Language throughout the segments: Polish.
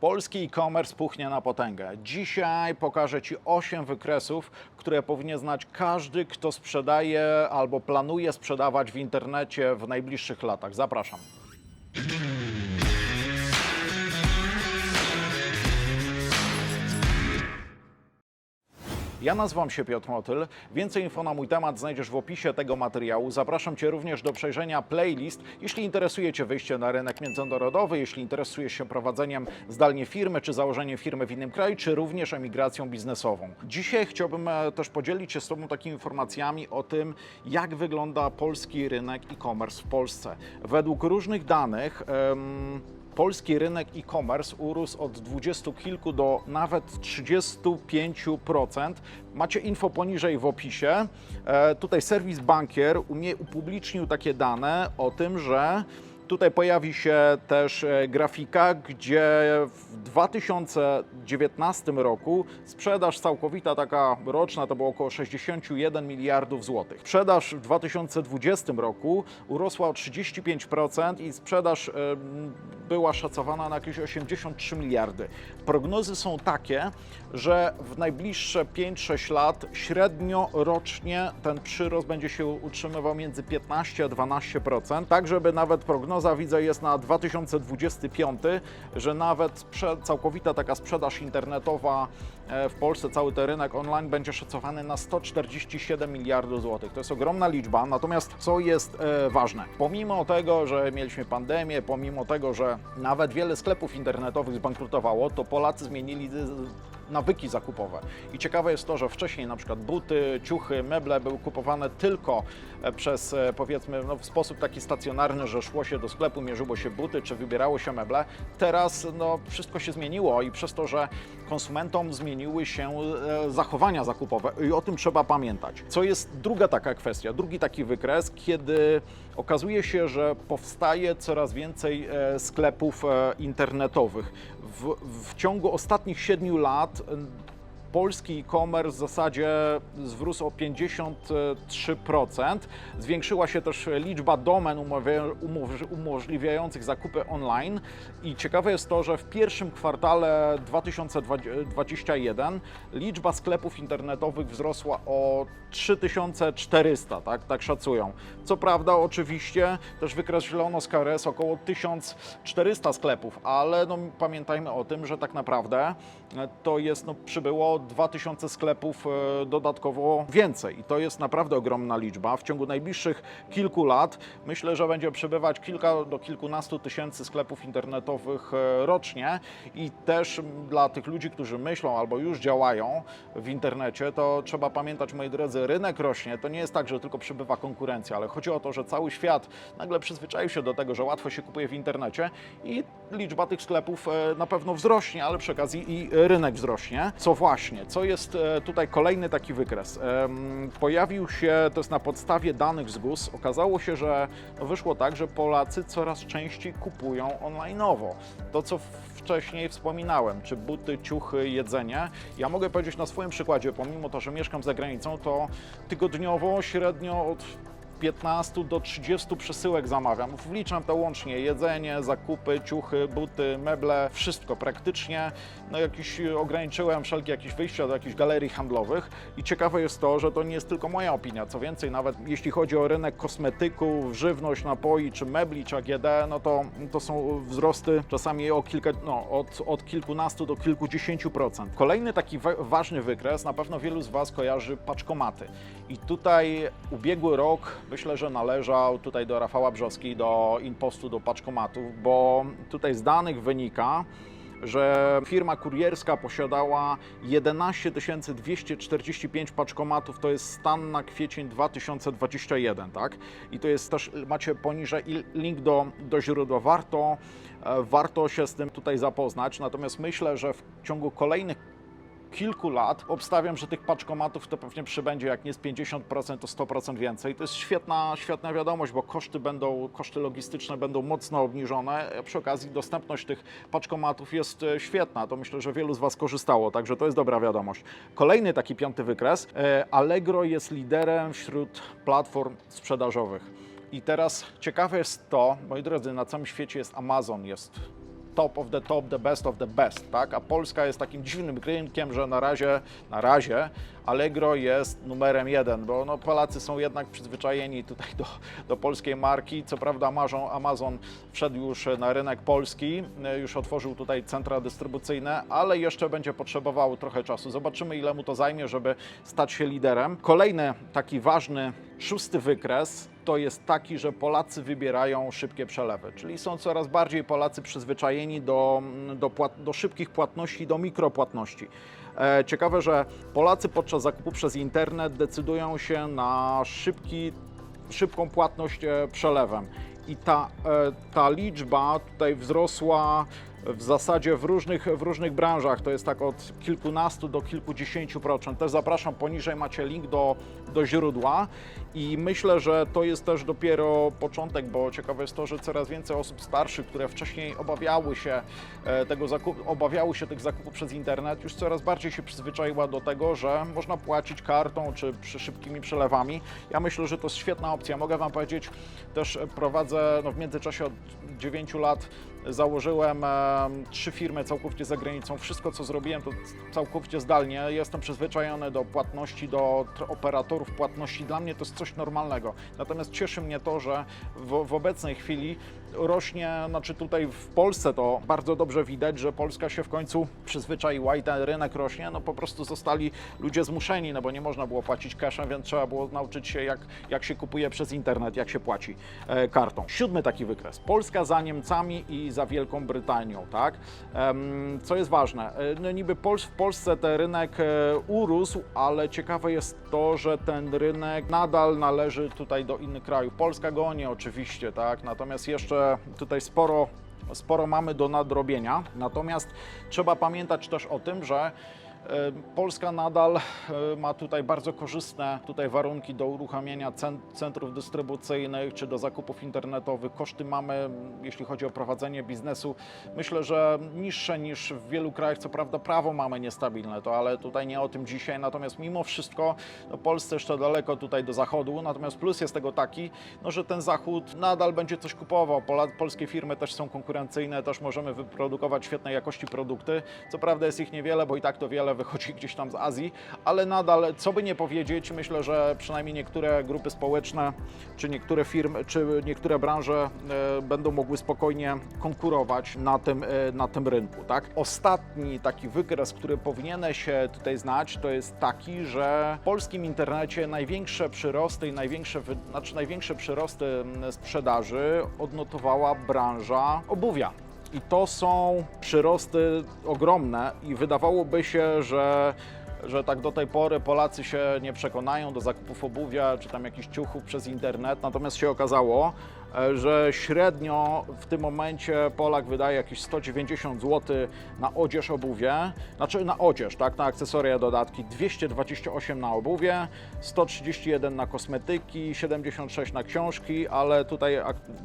Polski e-commerce puchnie na potęgę. Dzisiaj pokażę Ci 8 wykresów, które powinien znać każdy, kto sprzedaje albo planuje sprzedawać w internecie w najbliższych latach. Zapraszam. Ja nazywam się Piotr Motyl. Więcej info na mój temat znajdziesz w opisie tego materiału. Zapraszam Cię również do przejrzenia playlist. Jeśli interesuje Cię wyjście na rynek międzynarodowy, jeśli interesujesz się prowadzeniem zdalnie firmy, czy założeniem firmy w innym kraju, czy również emigracją biznesową. Dzisiaj chciałbym e, też podzielić się z Tobą takimi informacjami o tym, jak wygląda polski rynek e-commerce w Polsce. Według różnych danych, Polski rynek e-commerce urósł od 20 kilku do nawet 35%. Macie info poniżej w opisie. E, tutaj serwis bankier umie, upublicznił takie dane o tym, że Tutaj pojawi się też e, grafika, gdzie w 2019 roku sprzedaż całkowita, taka roczna, to było około 61 miliardów złotych. Sprzedaż w 2020 roku urosła o 35% i sprzedaż była szacowana na jakieś 83 miliardy. Prognozy są takie, że w najbliższe 5-6 lat średnio rocznie ten przyrost będzie się utrzymywał między 15 a 12%, tak żeby nawet prognoza widzę jest na 2025, że nawet całkowita taka sprzedaż internetowa e, w Polsce, cały ten rynek online będzie szacowany na 147 miliardów złotych. To jest ogromna liczba, natomiast co jest e, ważne? Pomimo tego, że mieliśmy pandemię, pomimo tego, że nawet wiele sklepów internetowych zbankrutowało, to Polacy zmienili nawyki zakupowe. I ciekawe jest to, że wcześniej na przykład buty, ciuchy, meble były kupowane tylko e, przez e, powiedzmy no, w sposób taki stacjonarny, że szło się do sklepu, mierzyło się buty czy wybierało się meble. Teraz no, wszystko się zmieniło i przez to, że konsumentom zmieniły się e, zachowania zakupowe i o tym trzeba pamiętać. Co jest druga taka kwestia, drugi taki wykres, kiedy okazuje się, że powstaje coraz więcej sklepów internetowych. W, w ciągu ostatnich 7 lat e, polski e-commerce w zasadzie wzrósł o 53%. Zwiększyła się też liczba domen umożliwiających zakupy online i ciekawe jest to, że w pierwszym kwartale 2021 liczba sklepów internetowych wzrosła o 3400, tak, tak szacują. Co prawda oczywiście też wykreślono z KRS około 1400 sklepów, ale no, pamiętajmy o tym, że tak naprawdę to jest, no, przybyło 2000 sklepów e, dodatkowo więcej i to jest naprawdę ogromna liczba. W ciągu najbliższych kilku lat myślę, że będzie przybywać kilka do kilkunastu tysięcy sklepów internetowych e, rocznie i też dla tych ludzi, którzy myślą albo już działają w internecie, to trzeba pamiętać, moi drodzy, rynek rośnie. To nie jest tak, że tylko przybywa konkurencja, ale chodzi o to, że cały świat nagle przyzwyczaił się do tego, że łatwo się kupuje w internecie i liczba tych sklepów e, na pewno wzrośnie, ale przy okazji i rynek wzrośnie. Co właśnie, co jest e, tutaj kolejny taki wykres? Pojawił się, to jest na podstawie danych z GUS, okazało się, że no, wyszło tak, że Polacy coraz częściej kupują online'owo. To, co wcześniej wspominałem, czy buty, ciuchy, jedzenie. Ja mogę powiedzieć na swoim przykładzie, pomimo to, że mieszkam za granicą, to tygodniowo średnio od 15 do 30 przesyłek zamawiam. Wliczam to łącznie jedzenie, zakupy, ciuchy, buty, meble, wszystko praktycznie. No jakiś ograniczyłem wszelkie jakieś wyjścia do jakichś galerii handlowych i ciekawe jest to, że to nie jest tylko moja opinia. Co więcej, nawet jeśli chodzi o rynek kosmetyków, żywność, napoi, czy mebli, czy AGD, no to, to są wzrosty czasami o kilka, no, od, od kilkunastu do kilkudziesięciu procent. Kolejny taki wa- ważny wykres, na pewno wielu z Was kojarzy paczkomaty. I tutaj ubiegły rok myślę, że należał tutaj do Rafała Brzoski, do Inpostu, do paczkomatów, bo tutaj z danych wynika, że firma kurierska posiadała 11 245 paczkomatów, to jest stan na kwiecień 2021, tak? I to jest też, macie poniżej link do, do źródła, warto, e, warto się z tym tutaj zapoznać, natomiast myślę, że w ciągu kolejnych kilku lat obstawiam, że tych paczkomatów to pewnie przybędzie jak nie z 50%, to 100% więcej. To jest świetna, świetna wiadomość, bo koszty będą, koszty logistyczne będą mocno obniżone. a Przy okazji dostępność tych paczkomatów jest e, świetna. To myślę, że wielu z Was korzystało, także to jest dobra wiadomość. Kolejny taki piąty wykres. E, Allegro jest liderem wśród platform sprzedażowych. I teraz ciekawe jest to, moi drodzy, na całym świecie jest Amazon, jest top of the top, the best of the best, tak? A Polska jest takim dziwnym rynkiem, że na razie, na razie Allegro jest numerem jeden, bo no, Polacy są jednak przyzwyczajeni tutaj do, do polskiej marki. Co prawda Amazon, Amazon wszedł już na rynek polski, e, już otworzył tutaj centra dystrybucyjne, ale jeszcze będzie potrzebowało trochę czasu. Zobaczymy, ile mu to zajmie, żeby stać się liderem. Kolejny taki ważny, szósty wykres to jest taki, że Polacy wybierają szybkie przelewy, czyli są coraz bardziej Polacy przyzwyczajeni do, do, płat, do szybkich płatności, do mikropłatności. E, Ciekawe, że Polacy podczas zakupu przez internet decydują się na szybki, szybką płatność e, przelewem. I ta, e, ta liczba tutaj wzrosła w zasadzie w różnych, w różnych branżach. To jest tak od kilkunastu do kilkudziesięciu procent. Też zapraszam, poniżej macie link do, do źródła i myślę, że to jest też dopiero początek, bo ciekawe jest to, że coraz więcej osób starszych, które wcześniej obawiały się e, tego zakupu, obawiały się tych zakupów przez internet, już coraz bardziej się przyzwyczaiła do tego, że można płacić kartą czy przy szybkimi przelewami. Ja myślę, że to jest świetna opcja. Mogę Wam powiedzieć, też prowadzę no, w międzyczasie od 9 lat założyłem e, trzy firmy całkowicie za granicą. Wszystko, co zrobiłem, to całkowicie zdalnie. Jestem przyzwyczajony do płatności, do operatorów płatności. Dla mnie to jest coś normalnego. Natomiast cieszy mnie to, że w, w obecnej chwili rośnie, znaczy tutaj w Polsce to bardzo dobrze widać, że Polska się w końcu przyzwyczaiła i ten rynek rośnie. No po prostu zostali ludzie zmuszeni, no bo nie można było płacić cashem, więc trzeba było nauczyć się, jak, jak się kupuje przez internet, jak się płaci e, kartą. Siódmy taki wykres. Polska za Niemcami i za Wielką Brytanią, tak? Em, co jest ważne, e, no niby Pols w Polsce ten rynek e, urósł, ale ciekawe jest to, że ten rynek nadal należy tutaj do innych krajów. Polska goni oczywiście, tak? Natomiast jeszcze tutaj sporo sporo mamy do nadrobienia. Natomiast trzeba pamiętać też o tym, że Polska nadal e, ma tutaj bardzo korzystne tutaj warunki do uruchamiania cen- centrów dystrybucyjnych czy do zakupów internetowych. Koszty mamy, jeśli chodzi o prowadzenie biznesu, myślę, że niższe niż w wielu krajach. Co prawda prawo mamy niestabilne, to ale tutaj nie o tym dzisiaj. Natomiast mimo wszystko no, Polsce jeszcze daleko tutaj do zachodu. Natomiast plus jest tego taki, no, że ten zachód nadal będzie coś kupował. Polskie firmy też są konkurencyjne, też możemy wyprodukować świetnej jakości produkty. Co prawda jest ich niewiele, bo i tak to wiele wychodzi gdzieś tam z Azji, ale nadal, co by nie powiedzieć, myślę, że przynajmniej niektóre grupy społeczne, czy niektóre firmy, czy niektóre branże e, będą mogły spokojnie konkurować na tym, e, na tym rynku. Tak? Ostatni taki wykres, który powinieneś się tutaj znać, to jest taki, że w polskim internecie największe przyrosty i największe, znaczy największe przyrosty mm, sprzedaży odnotowała branża obuwia. I to są przyrosty ogromne i wydawałoby się, że, że tak do tej pory Polacy się nie przekonają do zakupów obuwia czy tam jakichś ciuchów przez internet, natomiast się okazało, e, że średnio w tym momencie Polak wydaje jakieś 190 zł na odzież obuwie, znaczy na odzież, tak, na akcesoria, dodatki, 228 na obuwie, 131 na kosmetyki, 76 na książki, ale tutaj,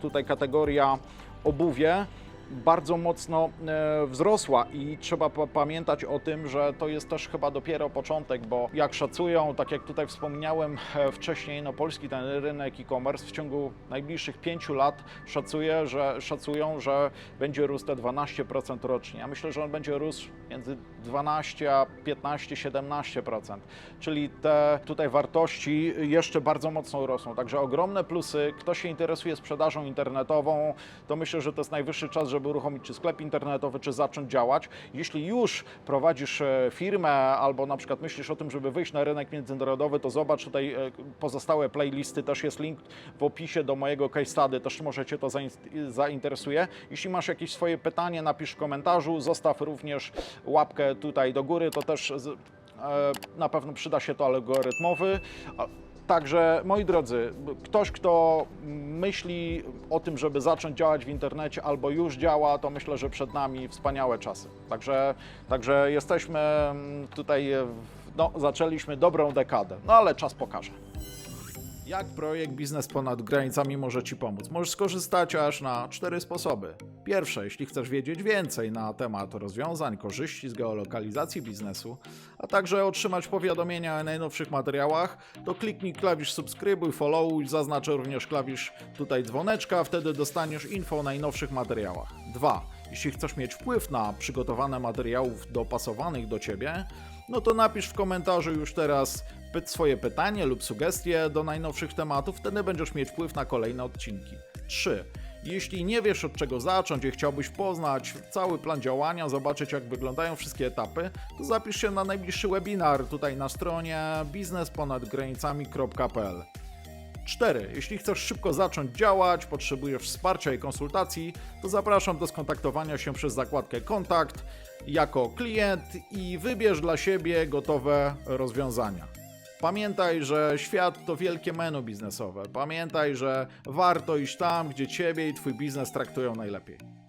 tutaj kategoria obuwie bardzo mocno e, wzrosła i trzeba pa- pamiętać o tym, że to jest też chyba dopiero początek, bo jak szacują, tak jak tutaj wspomniałem e, wcześniej, no polski ten rynek e-commerce w ciągu najbliższych pięciu lat szacuje, że, szacują, że będzie rósł te 12% rocznie. Ja myślę, że on będzie rósł między 12 a 15, 17%, czyli te tutaj wartości jeszcze bardzo mocno rosną. Także ogromne plusy. Kto się interesuje sprzedażą internetową, to myślę, że to jest najwyższy czas, żeby uruchomić czy sklep internetowy, czy zacząć działać. Jeśli już prowadzisz e, firmę albo na przykład myślisz o tym, żeby wyjść na rynek międzynarodowy, to zobacz tutaj e, pozostałe playlisty, też jest link w opisie do mojego case study, też może Cię to zain- zainteresuje. Jeśli masz jakieś swoje pytanie, napisz w komentarzu, zostaw również łapkę tutaj do góry, to też e, na pewno przyda się to algorytmowy. Także moi drodzy, ktoś, kto myśli o tym, żeby zacząć działać w internecie albo już działa, to myślę, że przed nami wspaniałe czasy. Także, także jesteśmy tutaj, no, zaczęliśmy dobrą dekadę, no ale czas pokaże. Jak projekt Biznes ponad granicami może Ci pomóc? Możesz skorzystać aż na cztery sposoby. Pierwsze, jeśli chcesz wiedzieć więcej na temat rozwiązań, korzyści z geolokalizacji biznesu, a także otrzymać powiadomienia o najnowszych materiałach, to kliknij klawisz subskrybuj, followuj, zaznaczę również klawisz tutaj dzwoneczka, wtedy dostaniesz info o najnowszych materiałach. Dwa. Jeśli chcesz mieć wpływ na przygotowane materiałów dopasowanych do Ciebie, no to napisz w komentarzu już teraz swoje pytanie lub sugestie do najnowszych tematów, wtedy będziesz mieć wpływ na kolejne odcinki. 3. Jeśli nie wiesz od czego zacząć i chciałbyś poznać cały plan działania, zobaczyć jak wyglądają wszystkie etapy, to zapisz się na najbliższy webinar tutaj na stronie biznesponadgranicami.pl. 4. Jeśli chcesz szybko zacząć działać, potrzebujesz wsparcia i konsultacji, to zapraszam do skontaktowania się przez zakładkę Kontakt jako klient i wybierz dla siebie gotowe rozwiązania. Pamiętaj, że świat to wielkie menu biznesowe. Pamiętaj, że warto iść tam, gdzie Ciebie i Twój biznes traktują najlepiej.